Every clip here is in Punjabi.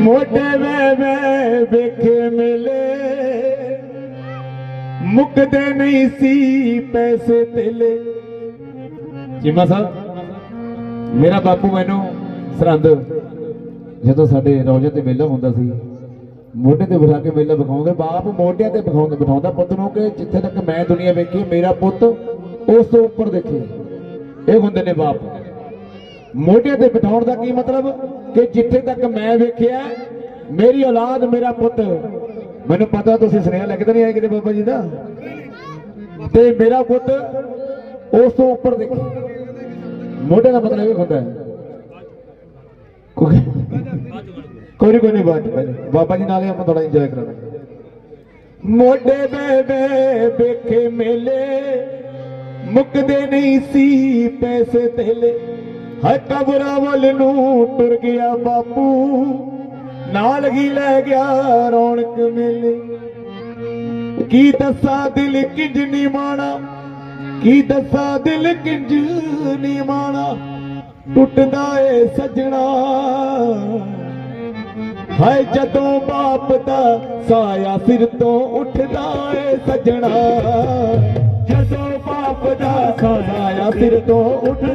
ਮੋਢੇ ਵੇ ਵੇ ਵੇਖੇ ਮਿਲੇ। ਮੁੱਕਦੇ ਨਹੀਂ ਸੀ ਪੈਸੇ ਤੇਲੇ। ਚੀਮਾ ਸਾਹਿਬ, ਮੇਰਾ ਬਾਪੂ ਮੈਨੂੰ ਸਰਹੰਦ, ਜਦੋਂ ਸਾਡੇ ਰੌਜੇ ਤੇ ਮੇਲਾ ਹੁੰਦਾ ਸੀ, ਮੋਢੇ ਤੇ ਬਿਠਾ ਕੇ ਮੇਲਾ ਵਿਖਾਉਂਦੇ, ਬਾਪ ਮੋਢਿਆਂ ਤੇ ਵਿਖਾਉਂਦਾ, ਬਿਠਾਉਂਦਾ ਪੁੱਤ ਨੂੰ ਕਿ ਜਿੱਥੇ ਤੱਕ ਮੈਂ ਦੁਨੀਆ ਵੇਖੀ, ਮੇਰਾ ਪੁੱਤ ਉਸ ਤੋਂ ਉੱਪਰ ਦੇਖੇ। ਇਹ ਹੁੰਦੇ ਨੇ ਬਾਪ। ਮੋਢੇ ਤੇ ਬਿਠਾਉਣ ਦਾ ਕੀ ਮਤਲਬ? ਕਿ ਜਿੱਥੇ ਤੱਕ ਮੈਂ ਵੇਖਿਆ ਮੇਰੀ ਔਲਾਦ ਮੇਰਾ ਪੁੱਤ। ਮੈਨੂੰ ਪਤਾ ਤੁਸੀਂ ਸੁਨੇਹਾ ਲਿਖਦੇ ਨਹੀਂ ਆਏ ਕਿਤੇ ਬਾਬਾ ਜੀ ਦਾ? ਤੇ ਮੇਰਾ ਪੁੱਤ ਉਸ ਤੋਂ ਉੱਪਰ ਦੇਖੇ। ਮੋਢੇ ਦਾ ਮਤਲਬ ਇਹ ਹੁੰਦਾ ਹੈ। ਕੋਈ ਕੋਈ ਨੀ, ਕੋਈ ਨਹੀਂ ਬਾਤ ਬਾਬਾ ਜੀ ਨਾਲੇ ਆਪਾਂ ਥੋੜਾ ਇੰਜੋਏ ਕਰਾਂਗੇ। ਮੋਢੇ ਵੇ ਵੇਖੇ ਮੇਲੇ। ਮੁੱਕਦੇ ਨਹੀਂ ਸੀ ਪੈਸੇ ਤੇਲੇ। ਹਰ ਕਬਰਾਂ ਵੱਲ ਨੂੰ ਟੁਰ ਗਿਆ ਬਾਪੂ। ਨਾਲ ਹੀ ਲੈ ਗਿਆ ਰੌਣਕ ਮੇਲੇ। ਕੀ ਦੱਸਾਂ ਦਿਲ ਕਿੰਜ ਨੀ ਮਾਣਾ? ਕੀ ਦੱਸਾਂ ਦਿਲ ਕਿੰਜ ਨੀ ਮਾਣਾ? ਟੁੱਟਦਾ ਏ ਸਜਣਾ। ਹਾਏ ਜਦੋਂ ਬਾਪ ਦਾ ਸਾਇਆ ਸਿਰ ਤੋਂ ਉੱਠਦਾ ਏ ਸਜਣਾ। ਜਦੋਂ ਬਾਪ ਦਾ ਸਾਇਆ ਸਿਰ ਤੋਂ ਉੱਠ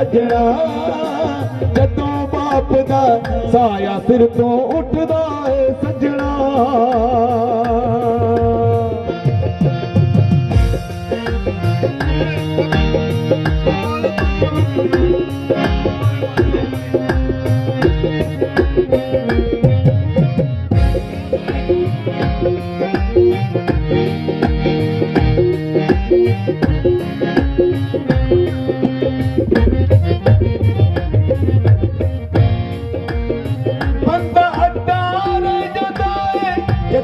ਸਜਣਾ। ਜਦੋਂ ਬਾਪ ਦਾ ਸਾਇਆ ਸਿਰ ਤੋਂ ਉੱਠਦਾ ਏ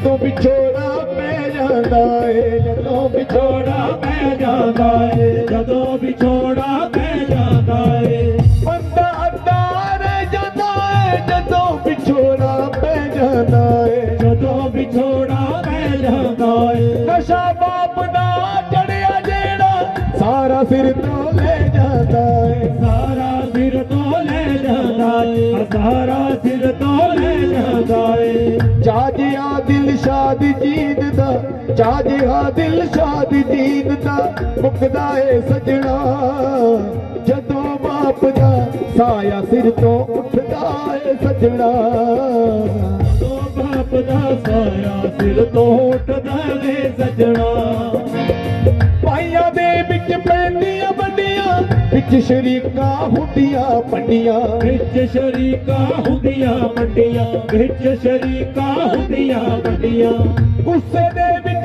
ਜਦੋਂ ਵਿਛੋੜਾ ਪੈ ਜਾਂਦਾ ਏ, ਜਦੋਂ ਵਿਛੋੜਾ ਪੈ ਜਾਂਦਾ ਏ, ਜਦੋਂ ਵਿਛੋੜਾ ਪੈ ਜਾਂਦਾ ਏ। ਬੰਦਾ ਅੱਡਾ ਰਹਿ ਜਾਂਦਾ ਏ, ਜਦੋਂ ਵਿਛੋੜਾ ਪੈ ਜਾਂਦਾ ਏ। ਜਦੋਂ ਵਿਛੋੜਾ ਪੈ ਜਾਂਦਾ ਏ। ਨਸ਼ਾ ਬਾਪ ਦਾ ਚੜਿਆ ਜਿਹੜਾ, ਸਾਰਾ ਸਿਰ ਤੋਂ ਲੈ ਜਾਂਦਾ ਏ। ਸਾਰਾ ਸਿਰ ਤੋਂ ਲੈ ਜਾਂਦਾ ਏ। ਸਾਰਾ ਸਿਰ ਦਾ ਚਾਜਿਆ ਦਿਲ ਸ਼ਾਦ ਜੀਨ ਦਾ ਮੁਕਦਾ ਏ ਸਜਣਾ। ਜਦੋਂ ਬਾਪ ਦਾ ਸਾਇਆ ਸਿਰ ਤੋਂ ਉੱਠਦਾ ਏ ਸਜਣਾ। ਜਦੋਂ ਬਾਪ ਦਾ ਸਾਇਆ ਸਿਰ ਤੋਂ ਉੱਠਦਾ ਵੇ ਸਜਣਾ। ਭਾਈਆਂ ਦੇ ਵਿੱਚ ਪੈਂਦੀਆਂ ਵੱਡੀਆਂ, ਵਿੱਚ ਸ਼ਰੀਕਾਂ ਹੁੰਦੀਆਂ ਵੱਡੀਆਂ। ਵਿੱਚ ਸ਼ਰੀਕਾਂ ਹੁੰਦੀਆਂ ਵੱਡੀਆਂ, ਵਿੱਚ ਸ਼ਰੀਕਾਂ ਹੁੰਦੀਆਂ ਵੱਡੀਆਂ। ਗੁੱਸੇ ਦੇ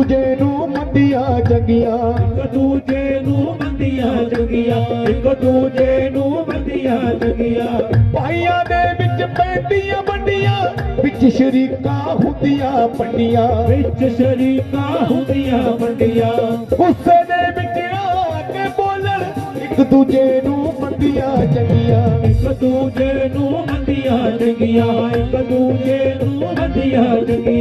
ਦੂਜੇ ਨੂੰ ਮੰਦੀਆਂ ਚੰਗੀਆਂ। ਇੱਕ ਦੂਜੇ ਨੂੰ ਮੰਦੀਆਂ ਚੰਗੀਆਂ। ਇੱਕ ਦੂਜੇ ਨੂੰ ਮੰਦੀਆਂ ਚੰਗੀਆਂ। ਭਾਈਆਂ ਦੇ ਵਿੱਚ ਪੈਂਦੀਆਂ ਵੱਡੀਆਂ ਵਿੱਚ ਸ਼ਰੀਕਾਂ ਹੁੰਦੀਆਂ ਪੰਡੀਆਂ। ਵਿੱਚ ਸ਼ਰੀਕਾਂ ਹੁੰਦੀਆਂ ਮੰਡੀਆਂ ਗੁੱਸੇ ਦੇ ਵਿੱਚ ਆ ਕੇ ਬੋਲਣ ਇੱਕ ਦੂਜੇ ਨੂੰ ਮੰਦੀਆਂ ਚੰਗੀਆਂ। ਇੱਕ ਦੂਜੇ ਨੂੰ ਮੰਦੀਆਂ ਚੰਗੀਆਂ ਇੱਕ ਦੂਜੇ ਨੂੰ ਮੰਦੀਆਂ ਚੰਗੀਆਂ।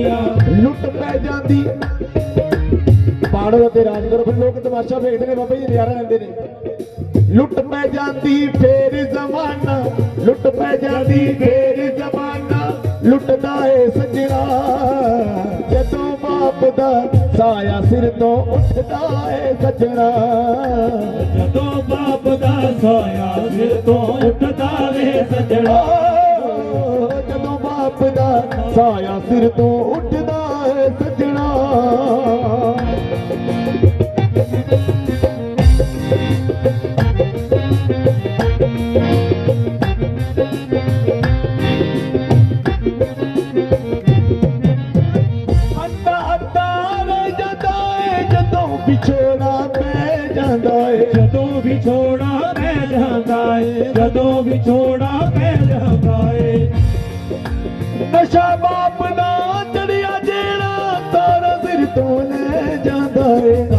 ਪਾੜੋ ਤੇ ਰਾਜ ਕਰੋ ਫਿਰ ਲੋਕ ਤਮਾਸ਼ਾ ਵੇਖਦੇ ਨੇ ਬਾਬਾ ਜੀ ਨਜ਼ਾਰਾ ਲੈਂਦੇ ਨੇ। ਲੁੱਟ ਪੈ ਜਾਂਦੀ ਫੇਰ ਜ਼ਮਾਨਾ ਲੁੱਟ ਪੈ ਜਾਂਦੀ ਫੇਰ ਜ਼ਮਾਨਾ ਲੁੱਟਦਾ ਏ ਸੱਜਣਾ। ਜਦੋਂ ਬਾਪ ਦਾ ਸਾਇਆ ਸਿਰ ਤੋਂ ਉੱਠਦਾ ਏ ਸੱਜਣਾ। ਜਦੋਂ ਬਾਪ ਦਾ ਸਾਇਆ ਸਿਰ ਤੋਂ ਉੱਠਦਾ ਵੇ ਸਜਣਾ। ਜਦੋਂ ਬਾਪ ਦਾ ਸਾਇਆ ਸਿਰ ਤੋਂ ਉੱਠਦਾ ਏ ਸੱਜਣਾ। ਵਿਛੋੜਾ ਪੈ ਜਾਂਦਾ ਏ। ਜਦੋਂ ਵਿਛੋੜਾ ਪੈ ਜਾਂਦਾ ਏ, ਜਦੋਂ ਵਿਛੋੜਾ ਪੈ ਜਾਂਦਾ ਏ। ਨਸ਼ਾ ਬਾਪ ਦਾ ਚੜਿਆ ਜਿਹੜਾ ਤਾਰਾ ਸਿਰ ਤੋਂ ਲੈ ਜਾਂਦਾ ਏ।